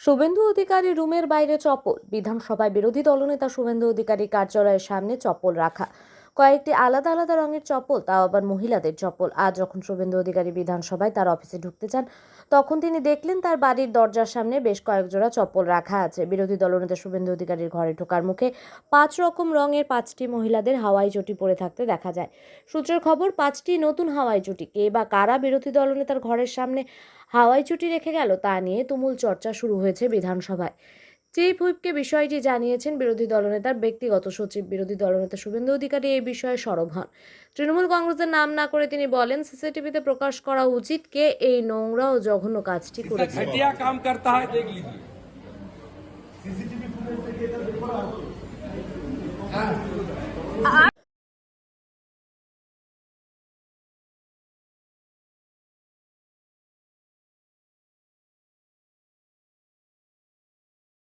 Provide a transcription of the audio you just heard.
শুভেন্দু অধিকারী রুমের বাইরে চপ্পল। বিধানসভায় বিরোধী দলনেতা শুভেন্দু অধিকারী কার্যালয়ের সামনে চপ্পল রাখা। কয়েকটি আলাদা আলাদা রঙের চপ্পল, তাও আবার মহিলাদের চপ্পল। আজ যখন শুভেন্দু অধিকারী বিধানসভায় তার অফিসে ঢুকতে চান, তখন তিনি দেখলেন তার বাড়ির দরজার সামনে বেশ কয়েক জোড়া চপ্পল রাখা আছে। বিরোধী দলনেতা শুভেন্দু অধিকারীর ঘরে ঢোকার মুখে পাঁচ রকম রঙের পাঁচটি মহিলাদের হাওয়াই চটি পরে থাকতে দেখা যায়। সূত্রের খবর, পাঁচটি নতুন হাওয়াই চটি। কে বা কারা বিরোধী দলনেতার ঘরের সামনে হাওয়াই চটি রেখে গেল তা নিয়ে তুমুল চর্চা শুরু হয়েছে বিধানসভায়। চিফ হুইপকে বিষয়টি জানিয়েছেন বিরোধী দলনেতার ব্যক্তিগত সচিব বিরোধী দলনেতা শুভেন্দু অধিকারী এই বিষয়ে সরব হন। তৃণমূল কংগ্রেসের নাম না করে তিনি বলেন সিসিটিভিতে প্রকাশ করা উচিত কে এই নোংরা ও জঘন্য কাজটি করেছে। সিসিটিভি ফুটেজ থেকে এটা বের করা হ্যাঁ।